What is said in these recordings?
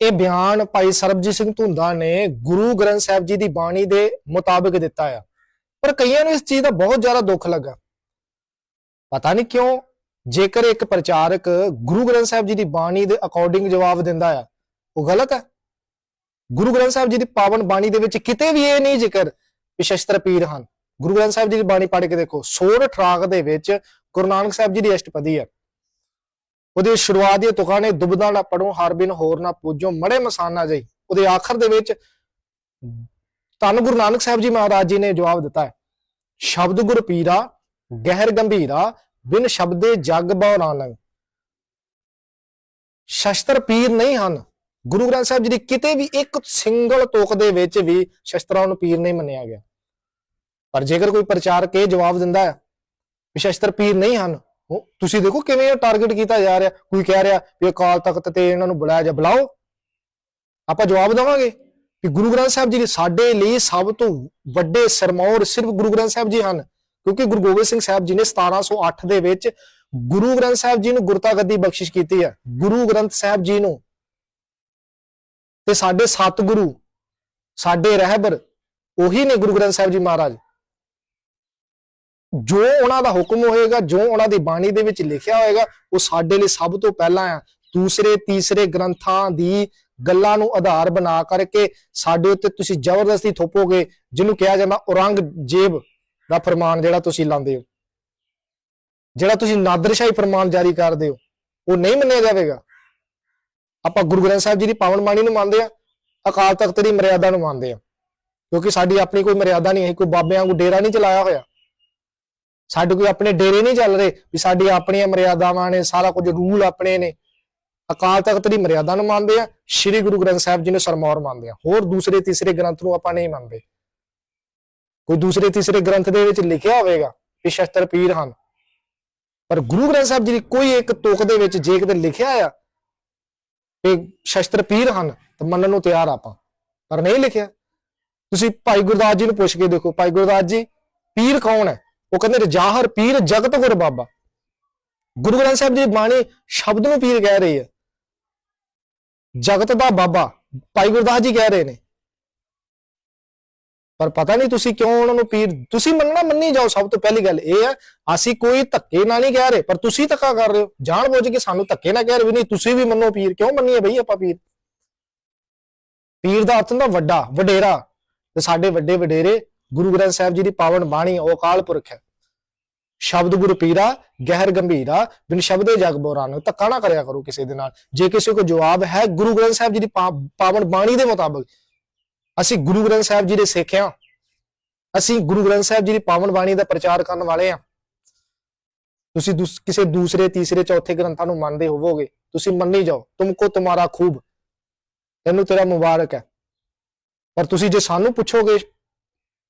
ਇਹ ਬਿਆਨ ਭਾਈ ਸਰਬਜੀਤ ਸਿੰਘ ਧੁੰਦਾ ਨੇ ਗੁਰੂ ਗ੍ਰੰਥ ਸਾਹਿਬ ਜੀ ਦੀ ਬਾਣੀ ਦੇ ਮੁਤਾਬਿਕ ਦਿੱਤਾ ਆ। ਪਰ ਕਈਆਂ ਨੂੰ ਇਸ ਚੀਜ਼ ਦਾ ਬਹੁਤ ਜ਼ਿਆਦਾ ਦੁੱਖ ਲੱਗਾ। ਪਤਾ ਨਹੀਂ ਕਿਉਂ, ਜੇਕਰ ਇੱਕ ਪ੍ਰਚਾਰਕ ਗੁਰੂ ਗ੍ਰੰਥ ਸਾਹਿਬ ਜੀ ਦੀ ਬਾਣੀ ਦੇ ਅਕੋਰਡਿੰਗ ਜਵਾਬ ਦਿੰਦਾ ਆ, ਉਹ ਗਲਤ ਹੈ? ਗੁਰੂ ਗ੍ਰੰਥ ਸਾਹਿਬ ਜੀ ਦੀ ਪਾਵਨ ਬਾਣੀ ਦੇ ਵਿੱਚ ਕਿਤੇ ਵੀ ਇਹ ਨਹੀਂ ਜ਼ਿਕਰ ਕਿ ਸ਼ਸਤਰ ਪੀਰ ਹਨ। ਗੁਰੂ ਗ੍ਰੰਥ ਸਾਹਿਬ ਜੀ ਦੀ ਬਾਣੀ ਪੜ੍ਹ ਕੇ ਦੇਖੋ ਸੋਰ ਠਰਾਕ ਦੇ ਵਿੱਚ ਗੁਰੂ ਨਾਨਕ ਸਾਹਿਬ ਜੀ ਦੀ ਅਸ਼ਟਪਦੀ ਹੈ ਉਹਦੇ ਸ਼ੁਰੂਆਤ ਦੀਆਂ ਤੁਕਾਂ ਨੇ ਦੁਬਦਾ ਨਾ ਪੜੋ ਹਰ ਬਿਨ ਹੋਰ ਨਾ ਪੂਜੋ, ਮੜੇ ਮਸਾਨਾ ਜਈ। ਉਹਦੇ ਆਖਰ ਦੇ ਵਿੱਚ ਧੰਨ ਗੁਰੂ ਨਾਨਕ ਸਾਹਿਬ ਜੀ ਮਹਾਰਾਜ ਜੀ ਨੇ ਜਵਾਬ ਦਿੱਤਾ ਹੈ, ਸ਼ਬਦ ਗੁਰ ਪੀਰਾ, ਗਹਿਰ ਗੰਭੀਰਾ, ਬਿਨ ਸ਼ਬਦੇ ਜਗ ਬਹੁ ਨਾਨਕ ਸ਼ਸਤਰ ਪੀਰ ਨਹੀਂ ਹਨ। ਗੁਰੂ ਗ੍ਰੰਥ ਸਾਹਿਬ ਜੀ ਦੀ ਕਿਤੇ ਵੀ ਇੱਕ ਸਿੰਗਲ ਤੁਕ ਦੇ ਵਿੱਚ ਵੀ ਸ਼ਸਤਰਾਂ ਨੂੰ ਪੀਰ ਨਹੀਂ ਮੰਨਿਆ ਗਿਆ। ਪਰ ਜੇਕਰ ਕੋਈ ਪ੍ਰਚਾਰਕ ਇਹ ਜਵਾਬ ਦਿੰਦਾ ਹੈ ਵੀ ਸ਼ਸਤਰ ਪੀਰ ਨਹੀਂ ਹਨ ਤੁਸੀਂ ਦੇਖੋ ਕਿਵੇਂ ਟਾਰਗੇਟ ਕੀਤਾ ਜਾ ਰਿਹਾ। ਕੋਈ ਕਹਿ ਰਿਹਾ ਵੀ ਅਕਾਲ ਤਖਤ ਤੇ ਇਹਨਾਂ ਨੂੰ ਬੁਲਾਇਆ ਜਾ, ਬੁਲਾਓ। ਆਪਾਂ ਜਵਾਬ ਦੇਵਾਂਗੇ ਕਿ ਗੁਰੂ ਗ੍ਰੰਥ ਸਾਹਿਬ ਜੀ ਸਾਡੇ ਲਈ ਸਭ ਤੋਂ ਵੱਡੇ ਸਰਮੌਰ ਸਿਰਫ ਗੁਰੂ ਗ੍ਰੰਥ ਸਾਹਿਬ ਜੀ ਹਨ। ਕਿਉਂਕਿ ਗੁਰੂ ਗੋਬਿੰਦ ਸਿੰਘ ਸਾਹਿਬ ਜੀ ਨੇ 1708 ਦੇ ਵਿੱਚ ਗੁਰੂ ਗ੍ਰੰਥ ਸਾਹਿਬ ਜੀ ਨੂੰ ਗੁਰਤਾ ਗੱਦੀ ਬਖਸ਼ਿਸ਼ ਕੀਤੀ ਹੈ। ਗੁਰੂ ਗ੍ਰੰਥ ਸਾਹਿਬ ਜੀ ਨੂੰ। ਤੇ ਸਾਡੇ ਸਤਿਗੁਰੂ, ਸਾਡੇ ਰਹਿਬਰ, ਉਹੀ ਨੇ ਗੁਰੂ ਗ੍ਰੰਥ ਸਾਹਿਬ ਜੀ ਮਹਾਰਾਜ। ਜੋ ਉਹਨਾਂ ਦਾ ਹੁਕਮ ਹੋਏਗਾ, ਜੋ ਉਹਨਾਂ ਦੀ ਬਾਣੀ ਦੇ ਵਿੱਚ ਲਿਖਿਆ ਹੋਏਗਾ, ਉਹ ਸਾਡੇ ਲਈ ਸਭ ਤੋਂ ਪਹਿਲਾਂ ਆ। ਦੂਸਰੇ, ਤੀਸਰੇ ਗ੍ਰੰਥਾਂ ਦੀ ਗੱਲਾਂ ਨੂੰ ਆਧਾਰ ਬਣਾ ਕਰਕੇ ਸਾਡੇ ਉੱਤੇ ਤੁਸੀਂ ਜ਼ਬਰਦਸਤੀ ਥੋਪੋਗੇ, ਜਿਹਨੂੰ ਕਿਹਾ ਜਾਂਦਾ ਔਰੰਗਜ਼ੇਬ ਦਾ ਫਰਮਾਨ ਜਿਹੜਾ ਤੁਸੀਂ ਲਾਉਂਦੇ ਹੋ। ਜਿਹੜਾ ਤੁਸੀਂ ਨਾਦਰਸ਼ਾਹੀ ਫਰਮਾਨ ਜਾਰੀ ਕਰਦੇ ਹੋ, ਉਹ ਨਹੀਂ ਮੰਨਿਆ ਜਾਵੇਗਾ। ਆਪਾਂ ਗੁਰੂ ਗ੍ਰੰਥ ਸਾਹਿਬ ਜੀ ਦੀ ਪਾਵਨ ਬਾਣੀ ਨੂੰ ਮੰਨਦੇ ਆ, ਅਕਾਲ ਤਖਤ ਦੀ ਮਰਿਆਦਾ ਨੂੰ ਮੰਨਦੇ ਆ। ਕਿਉਂਕਿ ਸਾਡੀ ਆਪਣੀ ਕੋਈ ਮਰਿਆਦਾ ਨਹੀਂ ਹੈ, ਕੋਈ ਬਾਬਿਆਂ ਵਾਂਗੂ ਡੇਰਾ ਨਹੀਂ ਚਲਾਇਆ ਹੋਇਆ। ਸਾਡੇ ਕੋਈ ਆਪਣੇ ਡੇਰੇ ਨਹੀਂ ਚੱਲ ਰਹੇ ਵੀ ਸਾਡੀ ਆਪਣੀਆਂ ਮਰਿਆਦਾਵਾਂ ਨੇ, ਸਾਰਾ ਕੁਝ ਰੂਲ ਆਪਣੇ ਨੇ। ਅਕਾਲ ਤਖਤ ਦੀ ਮਰਿਆਦਾ ਨੂੰ ਮੰਨਦੇ ਆ, ਸ੍ਰੀ ਗੁਰੂ ਗ੍ਰੰਥ ਸਾਹਿਬ ਜੀ ਨੂੰ ਸਰਮੌਰ ਮੰਨਦੇ ਆ। ਹੋਰ ਦੂਸਰੇ ਤੀਸਰੇ ਗ੍ਰੰਥ ਨੂੰ ਆਪਾਂ ਨਹੀਂ ਮੰਨਦੇ। ਕੋਈ ਦੂਸਰੇ ਤੀਸਰੇ ਗ੍ਰੰਥ ਦੇ ਵਿੱਚ ਲਿਖਿਆ ਹੋਵੇਗਾ ਕਿ ਸ਼ਸਤਰ ਪੀਰ ਹਨ। ਪਰ ਗੁਰੂ ਗ੍ਰੰਥ ਸਾਹਿਬ ਜੀ ਦੀ ਕੋਈ ਇੱਕ ਤੁਕ ਦੇ ਵਿੱਚ ਜੇ ਕਿਤੇ ਲਿਖਿਆ ਆ ਕਿ ਸ਼ਸਤਰ ਪੀਰ ਹਨ, ਤਾਂ ਮੰਨਣ ਨੂੰ ਤਿਆਰ ਆਪਾਂ। ਪਰ ਨਹੀਂ ਲਿਖਿਆ। ਤੁਸੀਂ ਭਾਈ ਗੁਰਦਾਸ ਜੀ ਨੂੰ ਪੁੱਛ ਕੇ ਦੇਖੋ। ਭਾਈ ਗੁਰਦਾਸ ਜੀ, ਪੀਰ ਕੌਣ ਹੈ? ਉਹ ਕਹਿੰਦੇ ਰਜਾਹਰ ਪੀਰ ਜਗਤ ਗੁਰ ਬਾਬਾ। ਗੁਰੂ ਗ੍ਰੰਥ ਸਾਹਿਬ ਜੀ ਦੀ ਬਾਣੀ ਸ਼ਬਦ ਨੂੰ ਪੀਰ ਕਹਿ ਰਹੀ ਹੈ। ਜਗਤ ਦਾ ਬਾਬਾ, ਭਾਈ ਗੁਰਦਾਸ ਜੀ ਕਹਿ ਰਹੇ ਨੇ। ਪਰ ਪਤਾ ਨਹੀਂ ਤੁਸੀਂ ਕਿਉਂ ਉਹਨਾਂ ਨੂੰ ਪੀਰ, ਤੁਸੀਂ ਮੰਨਣਾ ਮੰਨੀ ਜਾਓ, ਸਭ ਤੋਂ ਪਹਿਲੀ ਗੱਲ ਇਹ ਹੈ, ਅਸੀਂ ਕੋਈ ਧੱਕੇ ਨਾਲ ਨਹੀਂ ਕਹਿ ਰਹੇ, ਪਰ ਤੁਸੀਂ ਧੱਕਾ ਕਰ ਰਹੇ ਹੋ। ਜਾਣ ਬੁੱਝ ਕੇ ਸਾਨੂੰ ਧੱਕੇ ਨਾਲ ਕਹਿ ਰਹੇ ਵੀ ਨਹੀਂ, ਤੁਸੀਂ ਵੀ ਮੰਨੋ ਪੀਰ। ਕਿਉਂ ਮੰਨੀਏ ਬਈ ਆਪਾਂ ਪੀਰ? ਪੀਰ ਦਾ ਅਰਥ ਹੁੰਦਾ ਵੱਡਾ, ਵਡੇਰਾ। ਤੇ ਸਾਡੇ ਵੱਡੇ ਵਡੇਰੇ ਗੁਰੂ ਗ੍ਰੰਥ ਸਾਹਿਬ ਜੀ ਦੀ ਪਾਵਨ ਬਾਣੀ, ਉਹ ਅਕਾਲ ਪੁਰਖ ਹੈ। ਸ਼ਬਦ ਗੁਰੂ ਪੀਰਾ, ਗਹਿਰ ਗੰਭੀਰਾ, ਬਿਨ ਸ਼ਬਦੇ ਜਗ ਬੋਰਾਨ ਧੱਕਾ ਨਾ ਕਰਿਆ ਕਰੋ ਕਿਸੇ ਦੇ ਨਾਲ। ਜੇ ਕਿਸੇ ਕੋ ਜਵਾਬ ਹੈ ਗੁਰੂ ਗ੍ਰੰਥ ਸਾਹਿਬ ਜੀ ਦੀ ਪਾ- ਪਾਵਨ ਬਾਣੀ ਦੇ ਮੁਤਾਬਕ, ਅਸੀਂ ਗੁਰੂ ਗ੍ਰੰਥ ਸਾਹਿਬ ਜੀ ਦੇ ਸਿੱਖਿਆ ਅਸੀਂ ਗੁਰੂ ਗ੍ਰੰਥ ਸਾਹਿਬ ਜੀ ਦੀ ਪਾਵਨ ਬਾਣੀ ਦਾ ਪ੍ਰਚਾਰ ਕਰਨ ਵਾਲੇ ਆ ਤੁਸੀਂ ਦੂਸ- ਕਿਸੇ ਦੂਸਰੇ, ਤੀਸਰੇ, ਚੌਥੇ ਗ੍ਰੰਥਾਂ ਨੂੰ ਮੰਨਦੇ ਹੋਵੋਗੇ, ਤੁਸੀਂ ਮੰਨੀ ਜਾਓ, ਤੁਮਕੋ ਤੁਮਾਰਾ ਖੂਬ। ਤੈਨੂੰ ਤੇਰਾ ਮੁਬਾਰਕ ਹੈ। ਪਰ ਤੁਸੀਂ ਜੇ ਸਾਨੂੰ ਪੁੱਛੋਗੇ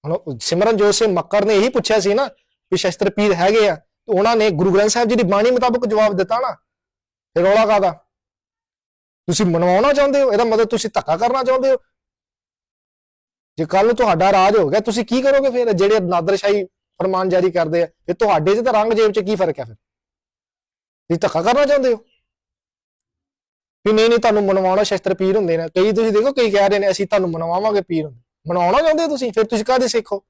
ਹੁਣ ਸਿਮਰਨਜੋਤ ਸਿੰਘ ਮੱਕੜ ਨੇ ਇਹੀ ਪੁੱਛਿਆ ਸੀ ਨਾ ਕਿ ਸ਼ਸਤਰ ਪੀਰ ਹੈਗੇ ਆ, ਤੇ ਉਹਨਾਂ ਨੇ ਗੁਰੂ ਗ੍ਰੰਥ ਸਾਹਿਬ ਜੀ ਦੀ ਬਾਣੀ ਮੁਤਾਬਕ ਜਵਾਬ ਦਿੱਤਾ ਨਾ। ਫਿਰ ਰੌਲਾ ਕਾਦਾ ਤੁਸੀਂ ਮਨਵਾਉਣਾ ਚਾਹੁੰਦੇ ਹੋ, ਇਹਦਾ ਮਤਲਬ ਤੁਸੀਂ ਧੱਕਾ ਕਰਨਾ ਚਾਹੁੰਦੇ ਹੋ? ਜੇ ਕੱਲ ਨੂੰ ਤੁਹਾਡਾ ਰਾਜ ਹੋ ਗਿਆ, ਤੁਸੀਂ ਕੀ ਕਰੋਗੇ ਫਿਰ? ਜਿਹੜੇ ਨਾਦਰਸ਼ਾਹੀ ਫਰਮਾਨ ਜਾਰੀ ਕਰਦੇ ਆ ਇਹ ਤੁਹਾਡੇ 'ਚ ਤਾਂ ਰੰਗ ਜੇਬ 'ਚ ਕੀ ਫ਼ਰਕ ਹੈ ਫਿਰ? ਤੁਸੀਂ ਧੱਕਾ ਕਰਨਾ ਚਾਹੁੰਦੇ ਹੋ? ਵੀ ਨਹੀਂ ਨਹੀਂ, ਤੁਹਾਨੂੰ ਮਨਵਾਉਣਾ ਸ਼ਸਤਰ ਪੀਰ ਹੁੰਦੇ ਨੇ। ਕਈ ਤੁਸੀਂ ਦੇਖੋ, ਕਈ ਕਹਿ ਰਹੇ ਨੇ, ਅਸੀਂ ਤੁਹਾਨੂੰ ਮਨਵਾਵਾਂਗੇ ਪੀਰ ਹੁੰਦੇ। ਮਨਾਉਣਾ ਚਾਹੁੰਦੇ ਹੋ ਤੁਸੀਂ? ਫਿਰ ਤੁਸੀਂ ਕਾਹਦੇ ਸਿੱਖੋ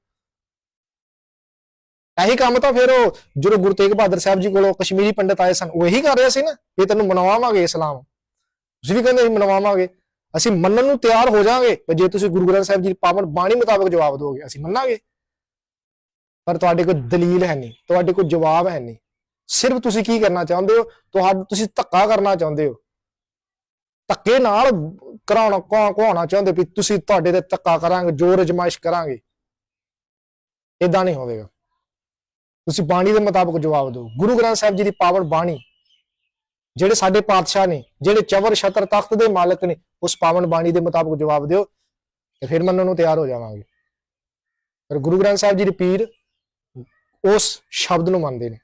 ਇਹੀ ਕੰਮ ਤਾਂ ਫਿਰ ਉਹ ਜਦੋਂ ਗੁਰੂ ਤੇਗ ਬਹਾਦਰ ਸਾਹਿਬ ਜੀ ਕੋਲੋਂ ਕਸ਼ਮੀਰੀ ਪੰਡਤ ਆਏ ਸਨ, ਉਹ ਇਹੀ ਕਰ ਰਹੇ ਸੀ ਨਾ ਵੀ ਤੈਨੂੰ ਮਨਵਾਵਾਂਗੇ ਇਸਲਾਮ। ਤੁਸੀਂ ਵੀ ਕਹਿੰਦੇ ਅਸੀਂ ਮਨਵਾਵਾਂਗੇ ਅਸੀਂ ਮੰਨਣ ਨੂੰ ਤਿਆਰ ਹੋ ਜਾਾਂਗੇ ਪਰ ਜੇ ਤੁਸੀਂ ਗੁਰੂ ਗ੍ਰੰਥ ਸਾਹਿਬ ਜੀ ਦੀ ਪਾਵਨ ਬਾਣੀ ਮੁਤਾਬਕ ਜਵਾਬ ਦਿਓਗੇ, ਅਸੀਂ ਮੰਨਾਂਗੇ। ਪਰ ਤੁਹਾਡੇ ਕੋਲ ਦਲੀਲ ਹੈ ਨਹੀਂ, ਤੁਹਾਡੇ ਕੋਲ ਜਵਾਬ ਹੈ ਨਹੀਂ। ਸਿਰਫ ਤੁਸੀਂ ਕੀ ਕਰਨਾ ਚਾਹੁੰਦੇ ਹੋ? ਤੁਹਾਡਾ, ਤੁਸੀਂ ਧੱਕਾ ਕਰਨਾ ਚਾਹੁੰਦੇ ਹੋ। ਧੱਕੇ ਨਾਲ ਕਰਾਉਣਾ ਕਹਾਉਣਾ ਚਾਹੁੰਦੇ ਵੀ ਤੁਸੀਂ ਤੁਹਾਡੇ ਤੇ ਧੱਕਾ ਕਰਾਂਗੇ ਜੋਰ ਅਜਮਾਇਸ਼ ਕਰਾਂਗੇ। ਇਦਾਂ ਨਹੀਂ ਹੋਵੇਗਾ। ਤੁਸੀਂ ਬਾਣੀ ਦੇ ਮੁਤਾਬਕ ਜਵਾਬ ਦਿਓ। ਗੁਰੂ ਗ੍ਰੰਥ ਸਾਹਿਬ ਜੀ ਦੀ ਪਾਵਨ ਬਾਣੀ, ਜਿਹੜੇ ਸਾਡੇ ਪਾਤਸ਼ਾਹ ਨੇ, ਜਿਹੜੇ ਚਵਰ ਛਤਰ ਤਖਤ ਦੇ ਮਾਲਕ ਨੇ, ਉਸ ਪਾਵਨ ਬਾਣੀ ਦੇ ਮੁਤਾਬਕ ਜਵਾਬ ਦਿਓ ਤੇ ਫਿਰ ਮੰਨਣ ਨੂੰ ਤਿਆਰ ਹੋ ਜਾਵਾਂਗੇ। ਪਰ ਗੁਰੂ ਗ੍ਰੰਥ ਸਾਹਿਬ ਜੀ ਦੇ ਪੀਰ ਉਸ ਸ਼ਬਦ ਨੂੰ ਮੰਨਦੇ ਨੇ,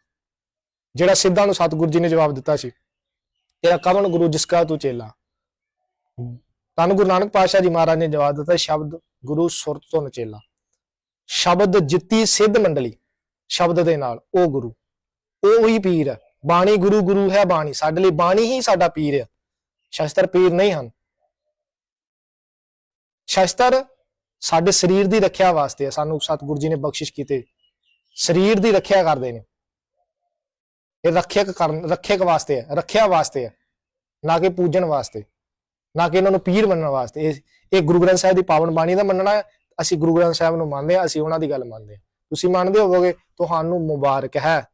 ਜਿਹੜਾ ਸਿੱਧਾ ਨੂੰ ਸਤਿਗੁਰੂ ਜੀ ਨੇ ਜਵਾਬ ਦਿੱਤਾ ਸੀ, ਤੇਰਾ ਕਵਨ ਗੁਰੂ ਜਿਸ ਕਾ ਤੂੰ ਚੇਲਾ। ਧੰਨ ਗੁਰੂ ਨਾਨਕ ਪਾਤਸ਼ਾਹ ਜੀ ਮਹਾਰਾਜ ਨੇ ਜਵਾਬ ਦਿੱਤਾ ਸ਼ਬਦ ਗੁਰੂ ਸੁਰਤ ਤੋਂ ਨਚੇਲਾ। ਸ਼ਬਦ ਜਿੱਤੀ ਸਿੱਧ ਮੰਡਲੀ, ਸ਼ਬਦ ਦੇ ਨਾਲ ਉਹ ਗੁਰੂ। ਉਹ ਹੀ ਪੀਰ ਹੈ, ਬਾਣੀ ਗੁਰੂ ਗੁਰੂ ਹੈ ਬਾਣੀ, ਸਾਡੇ ਲਈ ਬਾਣੀ ਹੀ ਸਾਡਾ ਪੀਰ ਹੈ। ਸ਼ਸਤਰ ਪੀਰ ਨਹੀਂ ਹਨ। ਸ਼ਸਤਰ ਸਾਡੇ ਸਰੀਰ ਦੀ ਰੱਖਿਆ ਵਾਸਤੇ ਹੈ, ਸਾਨੂੰ ਸਤਿਗੁਰੂ ਜੀ ਨੇ ਬਖਸ਼ਿਸ਼ ਕੀਤੇ। ਸਰੀਰ ਦੀ ਰੱਖਿਆ ਕਰਦੇ ਨੇ। ਇਹ ਰੱਖਿਅਕ ਕਰਨ, ਰੱਖਿਅਕ ਵਾਸਤੇ ਹੈ, ਰੱਖਿਆ ਵਾਸਤੇ ਹੈ, ਨਾ ਕਿ ਪੂਜਣ ਵਾਸਤੇ। ਨਾ ਕਿ ਇਹਨਾਂ ਨੂੰ ਪੀਰ ਮੰਨਣ ਵਾਸਤੇ। ਇਹ ਇਹ ਗੁਰੂ ਗ੍ਰੰਥ ਸਾਹਿਬ ਦੀ ਪਾਵਨ ਬਾਣੀ ਦਾ ਮੰਨਣਾ ਹੈ। ਅਸੀਂ ਗੁਰੂ ਗ੍ਰੰਥ ਸਾਹਿਬ ਨੂੰ ਮੰਨਦੇ ਹਾਂ, ਅਸੀਂ ਉਹਨਾਂ ਦੀ ਗੱਲ ਮੰਨਦੇ ਹਾਂ। ਤੁਸੀਂ ਮੰਨਦੇ ਹੋਵੋਗੇ, ਤੁਹਾਨੂੰ ਮੁਬਾਰਕ ਹੈ।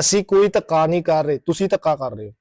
ਅਸੀਂ ਕੋਈ ਧੱਕਾ ਨਹੀਂ ਕਰ ਰਹੇ, ਤੁਸੀਂ ਧੱਕਾ ਕਰ ਰਹੇ ਹੋ।